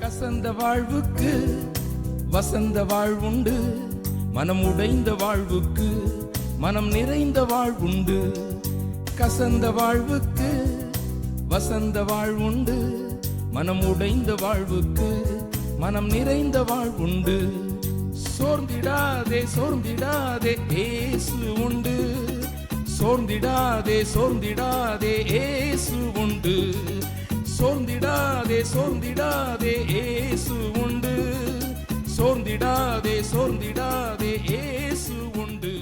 கசந்த வாழ்வுக்கு வசந்த வாழ்வுண்டு. மனம் உடைந்த வாழ்வுக்கு மனம் நிறைந்த வாழ்வுண்டு. கசந்த வாழ்வுக்கு வசந்த வாழ்வுண்டு. மனம் உடைந்த வாழ்வுக்கு மனம் நிறைந்த வாழ்வுண்டு. சோர்ந்திடாதே சோர்ந்திடாதே ஏசு உண்டு. சோர்ந்திடாதே சோர்ந்திடாதே ஏசு உண்டு. சோர்ந்திடாதே சோர்ந்திடாதே சோர்ந்திடாதே சோர்ந்திடாதே ஏசு உண்டு.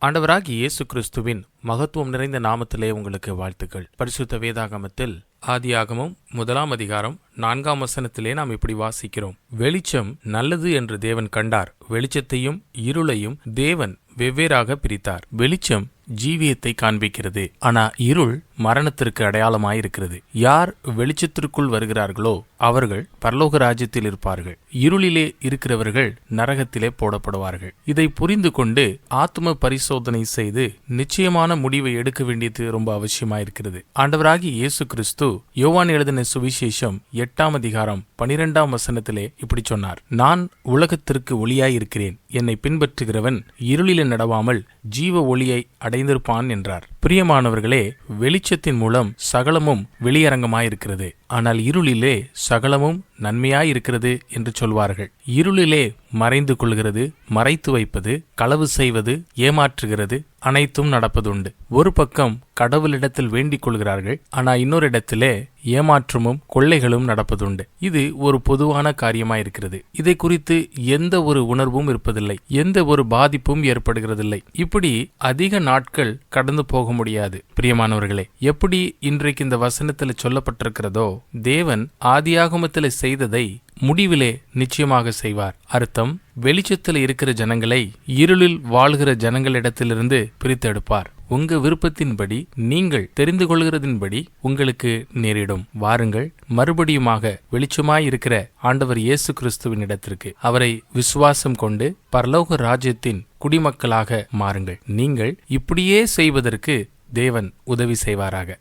ஆண்டவராகி இயேசு கிறிஸ்துவின் மகத்துவம் நிறைந்த நாமத்திலே உங்களுக்கு வாழ்த்துக்கள். பரிசுத்த வேதாகமத்தில் ஆதியாகமம் முதலாம் அதிகாரம் நான்காம் வசனத்திலே நாம் இப்படி வாசிக்கிறோம். வெளிச்சம் நல்லது என்று தேவன் கண்டார். வெளிச்சத்தையும் இருளையும் தேவன் வெவ்வேறாக பிரித்தார். வெளிச்சம் ஜீவியத்தை காண்பிக்கிறது. ஆனா இருள் மரணத்திற்கு அடையாளமாயிருக்கிறது. யார் வெளிச்சத்திற்குள் வருகிறார்களோ அவர்கள் பரலோக ராஜ்யத்தில் இருப்பார்கள். இருளிலே இருக்கிறவர்கள் நரகத்திலே போடப்படுவார்கள். இதை புரிந்து கொண்டு ஆத்ம பரிசோதனை செய்து நிச்சயமான முடிவை எடுக்க வேண்டியது ரொம்ப அவசியமாயிருக்கிறது. ஆண்டவராகி இயேசு கிறிஸ்து யோவான் எழுதின சுவிசேஷம் எட்டாம் அதிகாரம் பனிரெண்டாம் வசனத்திலே இப்படி சொன்னார். நான் உலகத்திற்கு ஒளியாயிருக்கிறேன். என்னை பின்பற்றுகிறவன் இருளிலே நடவாமல் ஜீவ ஒளியை அடைந்திருப்பான் என்றார். பிரியமானவர்களே வெளிச்சத்தின் மூலம் சகலமும் வெளியரங்கமாயிருக்கிறது. ஆனால் இருளிலே சகலமும் நன்மையாயிருக்கிறது என்று சொல்வார்கள். இருளிலே மறைந்து கொள்கிறது மறைத்து வைப்பது களவு செய்வது ஏமாற்றுகிறது அனைத்தும் நடப்பதுண்டு. ஒரு பக்கம் கடவுளிடத்தில் வேண்டிக் கொள்கிறார்கள் ஆனால் இன்னொரு இடத்திலே ஏமாற்றமும் கொள்ளைகளும் நடப்பதுண்டு. இது ஒரு பொதுவான காரியமாயிருக்கிறது. இதை குறித்து எந்த ஒரு உணர்வும் இருப்பதில்லை எந்த ஒரு பாதிப்பும் ஏற்படுகிறதில்லை. இப்படி அதிக நாட்கள் கடந்து போகும் முடியாது பிரியமானவர்களே எப்படி இன்றைக்கு இந்த வசனத்தில் சொல்லப்பட்டிருக்கிறதோ தேவன் ஆதியாகமத்தில் செய்ததை முடிவிலே நிச்சயமாக செய்வார். அர்த்தம் வெளிச்சத்தில் இருக்கிற ஜனங்களை இருளில் வாழ்கிற ஜனங்களிடத்திலிருந்து பிரித்தெடுப்பார். உங்க விருப்பத்தின்படி நீங்கள் தெரிந்து கொள்கிறதின்படி உங்களுக்கு நேரிடும். வாருங்கள் மறுபடியுமாக வெளிச்சமாயிருக்கிற ஆண்டவர் இயேசு கிறிஸ்துவின் இடத்திற்கு அவரை விசுவாசம் கொண்டு பரலோக ராஜ்யத்தின் குடிமக்களாக மாறுங்கள். நீங்கள் இப்படியே செய்வதற்கு தேவன் உதவி செய்வாராக.